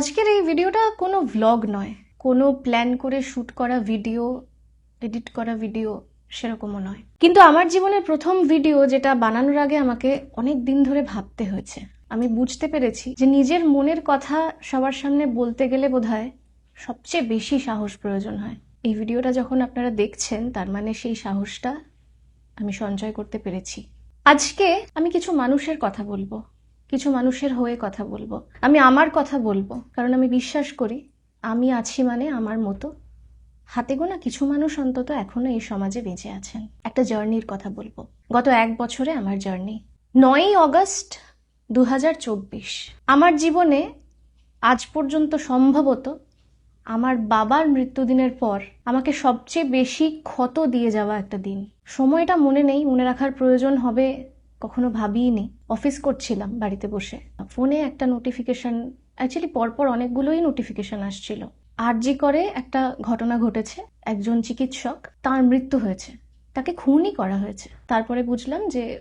আজকের এই ভিডিওটা কোনো ভ্লগ নয়। কোনো প্ল্যান করে শ্যুট করা ভিডিও এডিট করা ভিডিও সেরকমও নয়। কিন্তু আমার জীবনের প্রথম ভিডিও যেটা বানানোর আগে আমাকে অনেক দিন ধরে ভাবতে হয়েছে। আমি বুঝতে পেরেছি যে নিজের মনের কথা সবার সামনে বলতে গেলে বোধহয় সবচেয়ে বেশি সাহস প্রয়োজন হয়। এই ভিডিওটা যখন আপনারা দেখছেন, তার মানে সেই সাহসটা আমি সঞ্চয় করতে পেরেছি। আজকে আমি কিছু মানুষের কথা বলব। কিছু মানুষের হয়ে কথা বলব। আমি আমার কথা বলব, কারণ আমি বিশ্বাস করি, আমি আছি মানে আমার মতো। হাতে গোনা কিছু মানুষ অন্তত এখনও এই সমাজে বেঁচে আছেন। একটা জার্নির কথা বলব। গত এক বছরে আমার জার্নি। নয়ই অগস্ট দু হাজার চব্বিশ। আমার জীবনে আজ পর্যন্ত সম্ভবত আমার বাবার মৃত্যুদিনের পর আমাকে সবচেয়ে বেশি ক্ষত দিয়ে যাওয়া একটা দিন। সময়টা মনে নেই, মনে রাখার প্রয়োজন হবে কখনো ভাবিনি অফিস করছিলাম বাড়িতে বসে। ফোনে একটা নোটিফিকেশন অ্যাকচুয়ালি পরপর অনেকগুলোই নোটিফিকেশন আসছিল। আরজি করে একটা ঘটনা ঘটেছে, একজন চিকিৎসক, তার মৃত্যু হয়েছে। তাকে খুনই করা হয়েছে। তারপরে বুঝলাম যে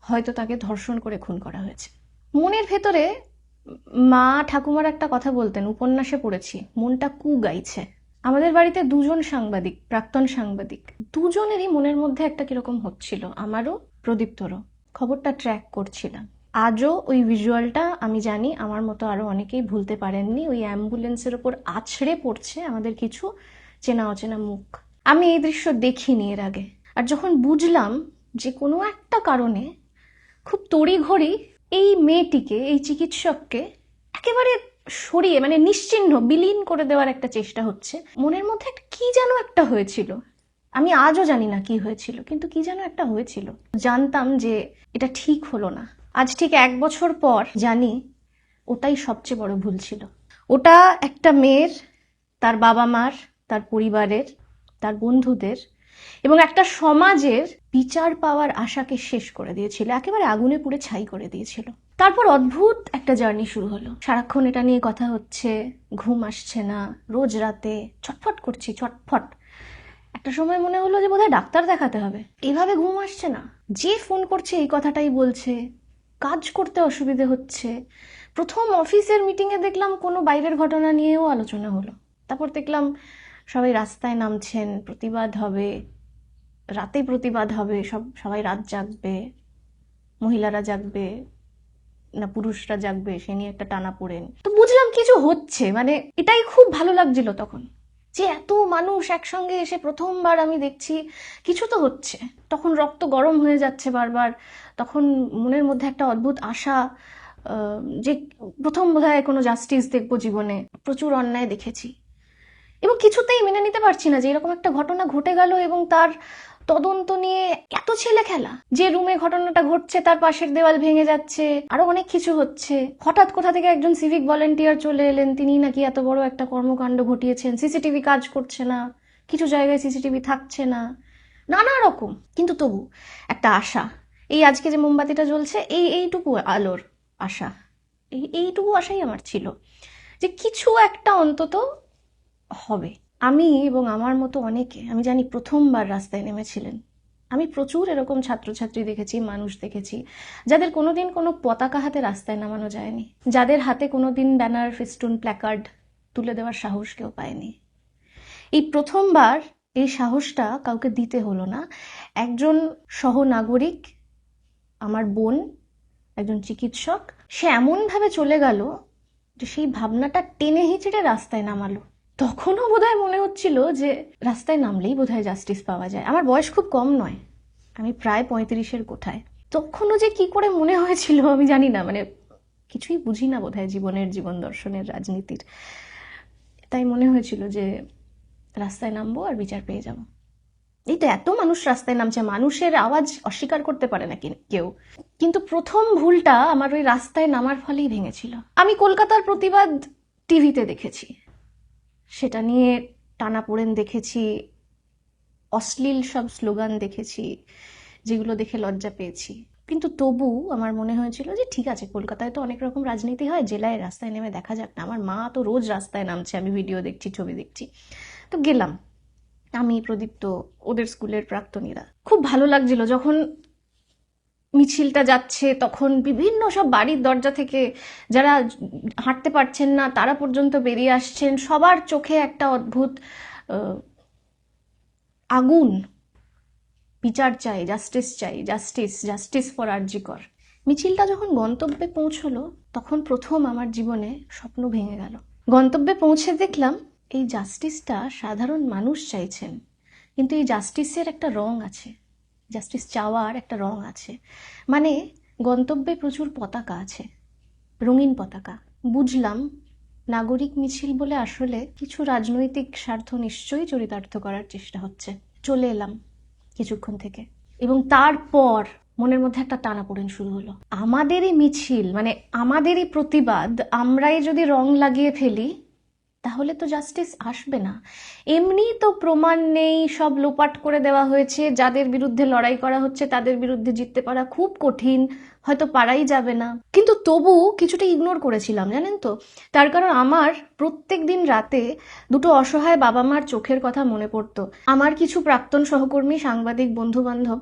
হয়তো তাকে ধর্ষণ করে খুন করা হয়েছে। মনের ভেতরে মা ঠাকুমার একটা কথা বলতেন, উপন্যাসে পড়েছি, মনটা কু গাইছে। আমাদের বাড়িতে দুজন সাংবাদিক, প্রাক্তন সাংবাদিক। দুজনেরই মনের মধ্যে একটা কীরকম হচ্ছিল। আমারও প্রদীপ্তরও খবরটা ট্র্যাক করছিলাম। আজও ওই ভিজুয়ালটা আমি জানি, আমার মতো আরও অনেকেই ভুলতে পারেননি। ওই অ্যাম্বুলেন্সের ওপর আছড়ে পড়ছে আমাদের কিছু চেনা অচেনা মুখ। আমি এই দৃশ্য দেখিনি এর আগে। আর যখন বুঝলাম যে কোনো একটা কারণে খুব তড়িঘড়ি এই মেয়েটিকে, এই চিকিৎসককে একেবারে সরিয়ে মানে নিশ্চিহ্ন, বিলীন করে দেওয়ার একটা চেষ্টা হচ্ছে, মনের মধ্যে কি যেন একটা হয়েছিল। আমি আজও জানি না কি হয়েছিল, কিন্তু কি যেন একটা হয়েছিল। জানতাম যে এটা ঠিক হলো না। আজ ঠিক এক বছর পর জানি ওটাই সবচেয়ে বড় ভুল ছিল। ওটা একটা মেয়ের, তার বাবা মার, তার পরিবারের, তার বন্ধুদের এবং একটা সমাজের বিচার পাওয়ার আশাকে শেষ করে দিয়েছিল, একেবারে আগুনে পুড়ে ছাই করে দিয়েছিল। তারপর অদ্ভুত একটা জার্নি শুরু হলো। সারাক্ষণ এটা নিয়ে কথা হচ্ছে, ঘুম আসছে না, রোজ রাতে ছটফট করছি ছটফট একটা সময় মনে হলো যে বোধহয় ডাক্তার দেখাতে হবে। এভাবে ঘুম আসছে না। যে ফোন করছে এই কথাটাই বলছে। কাজ করতে অসুবিধে হচ্ছে। প্রথম অফিসের মিটিংয়ে দেখলাম কোনো বাইরের ঘটনা নিয়েও আলোচনা হলো। তারপর দেখলাম সবাই রাস্তায় নামছেন, প্রতিবাদ হবে, রাতে প্রতিবাদ হবে, সব, সবাই রাত জাগবে, মহিলারা জাগবে, না পুরুষরা জাগবে, সে নিয়ে একটা টানা পড়েন। তো বুঝলাম কিছু হচ্ছে মানে এটাই খুব ভালো লাগছিল তখন। যে এত মানুষ একসঙ্গে এসে প্রথমবার আমি দেখছি, কিছু তো হচ্ছে। তখন রক্ত গরম হয়ে যাচ্ছে বারবার। তখন মনের মধ্যে একটা অদ্ভুত আশা যে প্রথম বোধ হয় কোনো জাস্টিস দেখব জীবনে। প্রচুর অন্যায় দেখেছি। এবং কিছুতেই মেনে নিতে পারছি না যে এরকম একটা ঘটনা ঘটে গেল এবং তার তদন্ত নিয়ে এত ছেলে খেলা। যে রুমে ঘটনাটা ঘটছে, তার পাশের দেওয়াল ভেঙে যাচ্ছে, আরও অনেক কিছু হচ্ছে। হঠাৎ কোথা থেকে একজন সিভিক ভলেন্টিয়ার চলে এলেন, তিনি নাকি এত বড় একটা কর্মকাণ্ড ঘটিয়েছেন সিসিটিভি কাজ করছে না, কিছু জায়গায় সিসিটিভি থাকছে না। নানা রকম। কিন্তু তবু, একটা আশা। এই আজকে যে মোমবাতিটা জ্বলছে, এই এইটুকু আলোর আশা। এই এইটুকু আশাই আমার ছিল যে কিছু একটা অন্তত হবে। আমি এবং আমার মতো অনেকে, আমি জানি প্রথমবার রাস্তায় নেমেছিলেন। আমি প্রচুর এরকম ছাত্রছাত্রী দেখেছি, মানুষ দেখেছি, যাদের কোনোদিন কোনো পতাকা হাতে রাস্তায় নামানো যায়নি, যাদের হাতে কোনোদিন ব্যানার, ফেস্টুন, প্ল্যাকার্ড তুলে দেওয়ার সাহস কেউ পায়নি। এই প্রথমবার এই সাহসটা কাউকে দিতে হলো না। একজন সহনাগরিক, আমার বোন, একজন চিকিৎসক, সে এমনভাবে চলে গেল যে সেই ভাবনাটা টেনে হিচড়ে রাস্তায় নামালো। তখনও বোধহয় মনে হচ্ছিল যে রাস্তায় নামলেই বোধহয় জাস্টিস পাওয়া যায়। আমার বয়স খুব কম নয়। আমি প্রায় পঁয়ত্রিশের কোঠায়। তখনও যে কি করে মনে হয়েছিল আমি জানি না মানে কিছুই বুঝি না বোধহয় জীবনের, জীবন দর্শনের, রাজনীতির। তাই মনে হয়েছিল যে রাস্তায় নামবো আর বিচার পেয়ে যাব। এই তো এত মানুষ রাস্তায় নামছে, মানুষের আওয়াজ অস্বীকার করতে পারে না কেউ। কিন্তু প্রথম ভুলটা আমার ওই রাস্তায় নামার ফলেই ভেঙেছিল। আমি কলকাতার প্রতিবাদ টিভিতে দেখেছি। সেটা নিয়ে টানাপোড়েন দেখেছি, অশ্লীল সব স্লোগান দেখেছি, যেগুলো দেখে লজ্জা পেয়েছি। কিন্তু তবু আমার মনে হয়েছিল যে ঠিক আছে, কলকাতায় তো অনেক রকম রাজনীতি হয়, জেলায় রাস্তায় নেমে দেখা যাক না। আমার মা তো রোজ রাস্তায় নামছে, আমি ভিডিও দেখছি, ছবি দেখছি। তো গেলাম। আমি প্রদীপ্ত, ওদের স্কুলের প্রাক্তনীরা। খুব ভালো লাগছিল যখন মিছিলটা যাচ্ছে, তখন বিভিন্ন সব বাড়ির দরজা থেকে যারা হাঁটতে পারছেন না, তারা পর্যন্ত বেরিয়ে আসছেন। সবার চোখে একটা অদ্ভুত আগুন। বিচার চাই জাস্টিস চাই জাস্টিস জাস্টিস ফর আরজিকর মিছিলটা যখন গন্তব্যে পৌঁছলো, তখন প্রথম আমার জীবনে স্বপ্ন ভেঙে গেল। গন্তব্যে পৌঁছে দেখলাম, এই জাস্টিসটা সাধারণ মানুষ চাইছেন। কিন্তু এই জাস্টিসের একটা রং আছে। জাস্টিস চাওয়ার একটা রং আছে। মানে গন্তব্যে প্রচুর পতাকা আছে, রঙিন পতাকা। বুঝলাম, নাগরিক মিছিল বলে আসলে কিছু রাজনৈতিক স্বার্থ নিশ্চয়ই চরিতার্থ করার চেষ্টা হচ্ছে। চলে এলাম কিছুক্ষণ থেকে। এবং তারপর মনের মধ্যে একটা টানাপোড়েন শুরু হলো। আমাদেরই মিছিল মানে আমাদেরই প্রতিবাদ, আমরাই যদি রং লাগিয়ে ফেলি তাহলে তো জাস্টিস আসবে না। এমনি তো প্রমাণ নেই, সব লোপাট করে দেওয়া হয়েছে। যাদের বিরুদ্ধে লড়াই করা হচ্ছে, তাদের বিরুদ্ধে জিততে পারা খুব কঠিন, হয়তো পারাই যাবে না। কিন্তু তবু কিছুটা ইগনোর করেছিলাম, জানেন তো? তার কারণ আমার প্রত্যেক দিন রাতে দুটো অসহায় বাবা মার চোখের কথা মনে পড়তো। আমার কিছু প্রাক্তন সহকর্মী, সাংবাদিক বন্ধু বান্ধব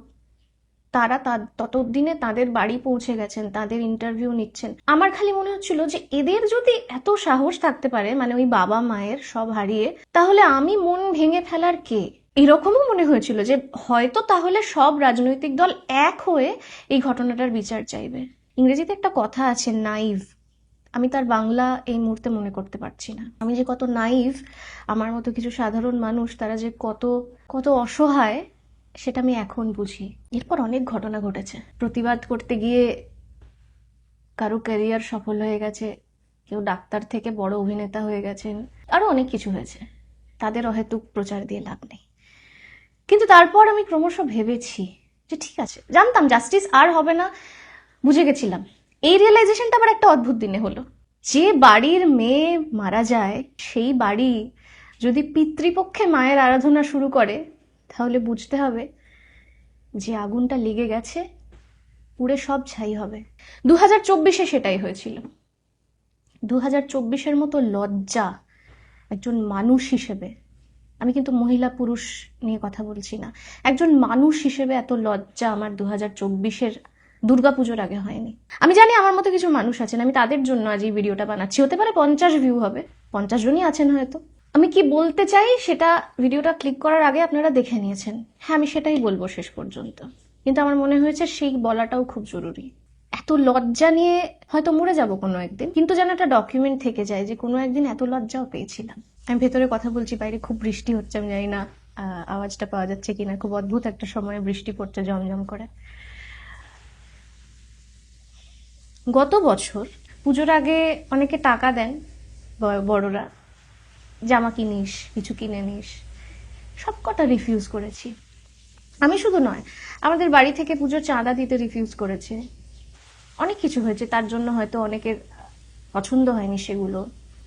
তারা ততদিনে তাদের বাড়ি পৌঁছে গেছেন, তাদের ইন্টারভিউ নিচ্ছেন। আমার খালি মনে হচ্ছিল যে এদের যদি এত সাহস থাকতে পারে মানে ওই বাবা মায়ের সব হারিয়ে, তাহলে আমি মন ভেঙে ফেলার কে? এরকমও মনে হয়েছিল যে হয়তো তাহলে সব রাজনৈতিক দল এক হয়ে এই ঘটনাটার বিচার চাইবে। ইংরেজিতে একটা কথা আছে, নাইভ আমি তার বাংলা এই মুহূর্তে মনে করতে পারছি না। আমি যে কত নাইভ, আমার মতো কিছু সাধারণ মানুষ, তারা যে কত কত অসহায় সেটা আমি এখন বুঝি। এরপর অনেক ঘটনা ঘটেছে। প্রতিবাদ করতে গিয়ে কারও ক্যারিয়ার সফল হয়ে গেছে, কেউ ডাক্তার থেকে বড় অভিনেতা হয়ে গেছেন, আরও অনেক কিছু হয়েছে। তাদের অহেতুক প্রচার দিয়ে লাভ নেই। কিন্তু তারপর আমি ক্রমশ ভেবেছি যে ঠিক আছে, জানতাম জাস্টিস আর হবে না, বুঝে গেছিলাম। এই রিয়েলাইজেশনটা আবার একটা অদ্ভুত দিনে হলো। যে বাড়ির মেয়ে মারা যায়, সেই বাড়ি যদি পিতৃপক্ষে মায়ের আরাধনা শুরু করে তাহলে বুঝতে হবে যে আগুনটা লেগে গেছে, পুড়ে সব ছাই হবে। দু হাজার চব্বিশে সেটাই হয়েছিল। দু হাজার চব্বিশের মতো লজ্জা একজন মানুষ হিসেবে, আমি কিন্তু মহিলা পুরুষ নিয়ে কথা বলছি না, একজন মানুষ হিসেবে এত লজ্জা আমার দু হাজার চব্বিশের দুর্গাপুজোর আগে হয়নি। আমি জানি আমার মতো কিছু মানুষ আছেন, আমি তাদের জন্য আজ এই ভিডিওটা বানাচ্ছি। হতে পারে পঞ্চাশ ভিউ হবে, পঞ্চাশ জনই আছেন হয়তো। আমি কি বলতে চাই? সেটা ভিডিওটা ক্লিক করার আগে আপনারা দেখে নিয়েছেন। হ্যাঁ আমি সেটাই বলব শেষ পর্যন্ত। কিন্তু আমার মনে হয়েছে সেই বলাটাও খুব জরুরি। এত লজ্জা নিয়ে হয়তো মরে যাব কোনো একদিন, কিন্তু যেন একটা ডকুমেন্ট থেকে যায় যে কোনো একদিন এত লজ্জাও পেয়েছিলাম। আমি ভেতরে কথা বলছি, বাইরে খুব বৃষ্টি হচ্ছে, আমি জানি না আওয়াজটা পাওয়া যাচ্ছে কিনা, খুব অদ্ভুত একটা সময়ে বৃষ্টি পড়ছে জমজম করে। গত বছর পুজোর আগে অনেকে টাকা দেন বড়রা। জামা কিনিস, কিছু কিনে নিস। সব কটা রিফিউজ করেছি। আমি শুধু নয়, আমাদের বাড়ি থেকে পুজোর চাঁদা দিতে রিফিউজ করেছে। অনেক কিছু হয়েছে, তার জন্য হয়তো অনেকের পছন্দ হয়নি সেগুলো।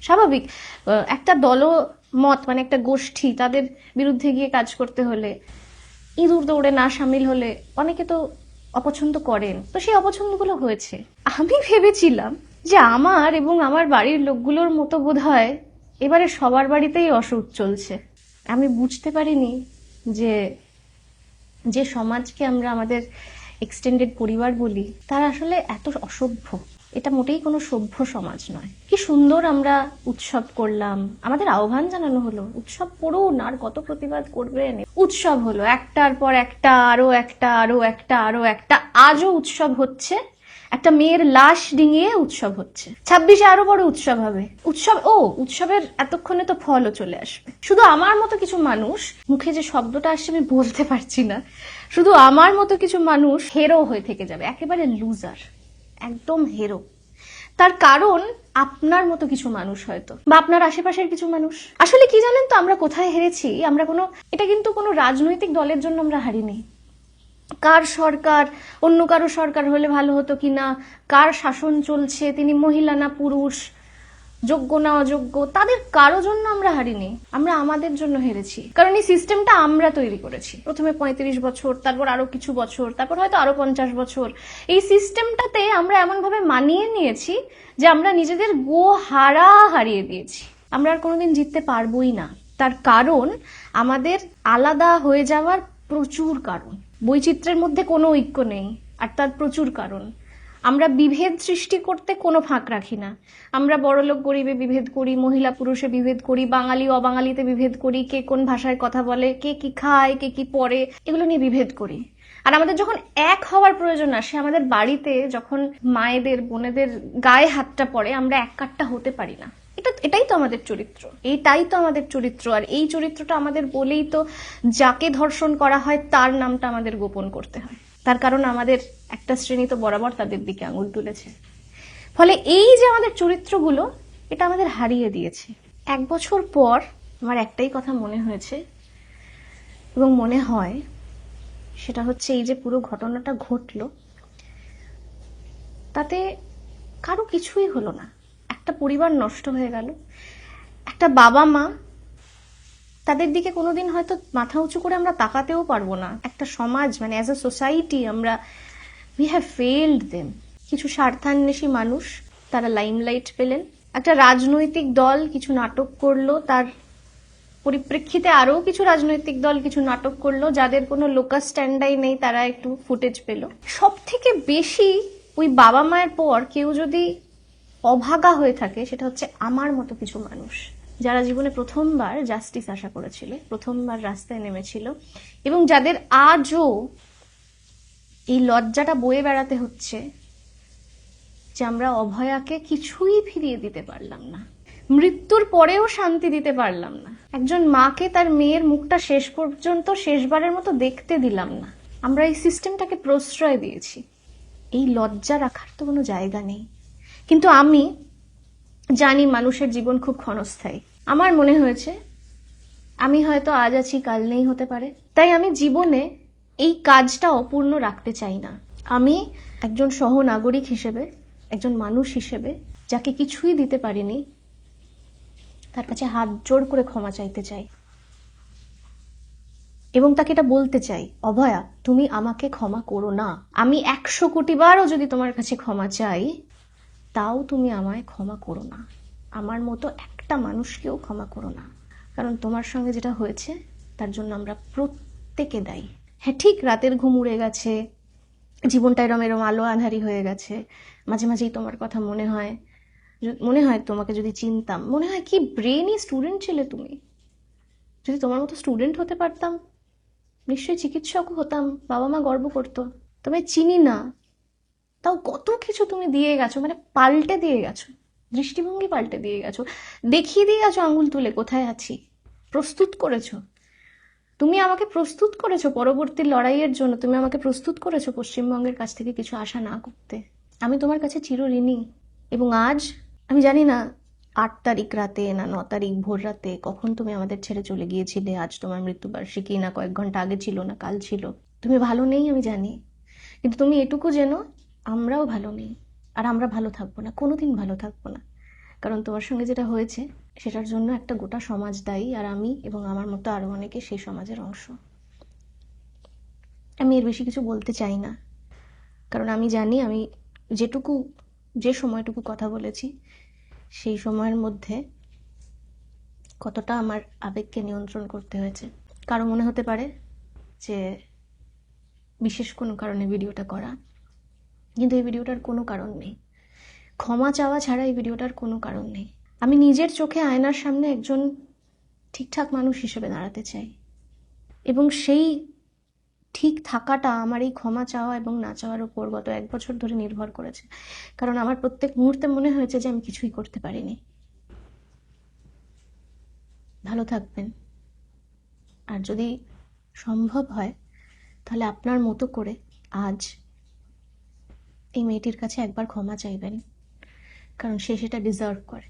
স্বাভাবিক একটা দল মত মানে একটা গোষ্ঠী, তাদের বিরুদ্ধে গিয়ে কাজ করতে হলে, ইঁদুর দৌড়ে না সামিল হলে অনেকে তো অপছন্দ করেন। তো সেই অপছন্দগুলো হয়েছে। আমি ভেবেছিলাম যে আমার এবং আমার বাড়ির লোকগুলোর মতো বোধ হয় এবারে সবার বাড়িতেই অসুখ চলছে। আমি বুঝতে পারিনি যে যে সমাজকে আমরা আমাদের এক্সটেন্ডেড পরিবার বলি, তারা আসলে এত অসভ্য। এটা মোটেই কোনো সভ্য সমাজ নয়। কি সুন্দর আমরা উৎসব করলাম। আমাদের আহ্বান জানানো হলো, উৎসব করুন আর কত প্রতিবাদ করবেন। উৎসব হলো একটার পর একটা, আরও একটা আরও একটা আরও একটা। আজও উৎসব হচ্ছে। একটা মেয়ের লাশ ডিঙিয়ে উৎসব হচ্ছে। ছাব্বিশে আরও বড় উৎসব হবে। উৎসব, ও, উৎসবের এতক্ষণে তো ফলও চলে আসবে। শুধু আমার মতো কিছু মানুষ, মুখে যে শব্দটা আসছে আমি বলতে পারছি না। শুধু আমার মতো কিছু মানুষ হেরো হয়ে থেকে যাবে। একেবারে লুজার একদম হেরো তার কারণ আপনার মতো কিছু মানুষ হয়তো, বা আপনার আশেপাশের কিছু মানুষ। আসলে কি জানেন তো, আমরা কোথায় হেরেছি? আমরা কোনো, এটা কিন্তু কোনো রাজনৈতিক দলের জন্য আমরা হারিনি। কার সরকার, অন্য কারও সরকার হলে ভালো হতো কি না, কার শাসন চলছে, তিনি মহিলা না পুরুষ, যোগ্য না অযোগ্য, তাদের কারও জন্য আমরা হারিনি, আমরা আমাদের জন্য হেরেছি। কারণ এই সিস্টেমটা আমরা তৈরি করেছি। প্রথমে পঁয়ত্রিশ বছর, তারপর আরও কিছু বছর, তারপর হয়তো আরও পঞ্চাশ বছর। এই সিস্টেমটাতে আমরা এমন ভাবে মানিয়ে নিয়েছি যে আমরা নিজেদের গো হারা হারিয়ে দিয়েছি। আমরা আর কোনোদিন জিততে পারবোই না। তার কারণ আমাদের আলাদা হয়ে যাওয়ার প্রচুর কারণ। বৈচিত্র্যের মধ্যে কোনো ঐক্য নেই, আর তার প্রচুর কারণ। আমরা বিভেদ সৃষ্টি করতে কোনো ফাঁক রাখি না। আমরা বড়লোক গরিবে বিভেদ করি, মহিলা পুরুষে বিভেদ করি, বাঙালি, অবাঙালিতে বিভেদ করি, কে কোন ভাষায় কথা বলে, কে কি খায়, কে কি পরে, এগুলো নিয়ে বিভেদ করি। আর আমাদের যখন এক হওয়ার প্রয়োজন আসে, আমাদের বাড়িতে যখন মায়েদের, বোনেদের গায়ে হাতটা পড়ে, আমরা এক কাটটা হতে পারি না। এটা, এটাই তো আমাদের চরিত্র। এইটাই তো আমাদের চরিত্র। আর এই চরিত্রটা আমাদের বলেই তো যাকে ধর্ষণ করা হয়, তার নামটা আমাদের গোপন করতে হয়। তার কারণ আমাদের একটা শ্রেণি তো বরাবর তাদের দিকে আঙুল তুলেছে। ফলে এই যে আমাদের চরিত্রগুলো, এটা আমাদের হারিয়ে দিয়েছে। এক বছর পর আমার একটাই কথা মনে হয়েছে এবং মনে হয়, সেটা হচ্ছে এই যে পুরো ঘটনাটা ঘটলো, তাতে কারও কিছুই হলো না। একটা পরিবার নষ্ট হয়ে গেল। একটা বাবা মা, তাদের দিকে কোনোদিন হয়তো মাথা উঁচু করে আমরা তাকাতেও পারব না। একটা সমাজ মানে অ্যাজ আ সোসাইটি আমরা উই হ্যাভ ফেলড দেম কিছু স্বার্থান্বেষী মানুষ, তারা লাইমলাইট পেলেন। একটা রাজনৈতিক দল কিছু নাটক করল, তার পরিপ্রেক্ষিতে আরও কিছু রাজনৈতিক দল কিছু নাটক করল, যাদের কোনো লোকাল স্ট্যান্ডাই নেই, তারা একটু ফুটেজ পেল। সব থেকে বেশি ওই বাবা মায়ের পর কেউ যদি অভাগা হয়ে থাকে সেটা হচ্ছে আমার মতো কিছু মানুষ। যারা জীবনে প্রথমবার জাস্টিস আশা করেছিল, প্রথমবার রাস্তায় নেমেছিল এবং যাদের আজও এই লজ্জাটা বয়ে বেড়াতে হচ্ছে যে আমরা অভয়াকে কিছুই ফিরিয়ে দিতে পারলাম না। মৃত্যুর পরেও শান্তি দিতে পারলাম না। একজন মাকে তার মেয়ের মুখটা শেষ পর্যন্ত শেষবারের মতো দেখতে দিলাম না। আমরা এই সিস্টেমটাকে প্রশ্রয় দিয়েছি। এই লজ্জা রাখার তো কোনো জায়গা নেই। কিন্তু আমি জানি মানুষের জীবন খুব ক্ষণস্থায়ী। আমার মনে হয়েছে, আমি হয়তো আজ আছি, কাল নেই হতে পারে। তাই আমি জীবনে এই কাজটা অপূর্ণ রাখতে চাই না। আমি একজন সহনাগরিক হিসেবে, একজন মানুষ হিসেবে, যাকে কিছুই দিতে পারিনি, তার কাছে হাত জোর করে ক্ষমা চাইতে চাই। এবং তাকে এটা বলতে চাই, অভয়া, তুমি আমাকে ক্ষমা করো না। আমি একশো কোটি বারও যদি তোমার কাছে ক্ষমা চাই তাও তুমি আমায় ক্ষমা করো না। আমার মতো একটা মানুষকেও ক্ষমা করো না। কারণ তোমার সঙ্গে যেটা হয়েছে, তার জন্য আমরা প্রত্যেকে দায়ী। হ্যাঁ ঠিক রাতের ঘুম উড়ে গেছে, জীবনটা এরম এরম আলো আধারি হয়ে গেছে। মাঝে মাঝেই তোমার কথা মনে হয় মনে হয় তোমাকে যদি চিনতাম। মনে হয় কি ব্রেনই স্টুডেন্ট ছিলে তুমি। যদি তোমার মতো স্টুডেন্ট হতে পারতাম, নিশ্চয়ই চিকিৎসকও হতাম, বাবা মা গর্ব করতো। তবে চিনি না তাও কত কিছু তুমি দিয়ে গেছো? মানে পাল্টে দিয়ে গেছো। দৃষ্টিভঙ্গি পাল্টে দিয়ে গেছো। দেখিয়ে দিয়ে গেছো আঙুল তুলে কোথায় আছি? প্রস্তুত করেছ। তুমি আমাকে প্রস্তুত করেছ পরবর্তী লড়াইয়ের জন্য। তুমি আমাকে প্রস্তুত করেছ পশ্চিমবঙ্গের কাছ থেকে কিছু আশা না করতে। আমি তোমার কাছে চিরঋণী এবং আজ, আমি জানি না আট তারিখ রাতে না ন তারিখ ভোর রাতে কখন তুমি আমাদের ছেড়ে চলে গিয়েছিলে। আজ তোমার মৃত্যুবার্ষিকী না কয়েক ঘণ্টা আগে ছিল না, কাল ছিল। তুমি ভালো নেই, আমি জানি। কিন্তু তুমি এটুকু যেন আমরাও ভালো নেই, আর আমরা ভালো থাকব না কোনো দিন ভালো থাকব না। কারণ তোমার সঙ্গে যেটা হয়েছে, সেটার জন্য একটা গোটা সমাজ দায়ী, আর আমি এবং আমার মতো আরও অনেকে সেই সমাজের অংশ। আমি এর বেশি কিছু বলতে চাই না, কারণ আমি জানি আমি যেটুকু, যে সময়টুকু কথা বলেছি, সেই সময়ের মধ্যে কতটা আমার আবেগকে নিয়ন্ত্রণ করতে হয়েছে। কারও মনে হতে পারে যে, বিশেষ কোনো কারণে ভিডিওটা করা কিন্তু এই ভিডিওটার কোনো কারণ নেই। ক্ষমা চাওয়া ছাড়া এই ভিডিওটার কোনো কারণ নেই। আমি নিজের চোখে আয়নার সামনে একজন ঠিকঠাক মানুষ হিসেবে দাঁড়াতে চাই। এবং সেই ঠিক থাকাটা আমার এই ক্ষমা চাওয়া এবং না চাওয়ার উপর গত এক বছর ধরে নির্ভর করেছে। কারণ আমার প্রত্যেক মুহূর্তে মনে হয়েছে যে আমি কিছুই করতে পারিনি। ভালো থাকবেন। আর যদি সম্ভব হয়, তাহলে আপনার মতো করে আজ এই মেয়েটির কাছে একবার ক্ষমা চাইবেন কারণ সে সেটা ডিজার্ভ করে।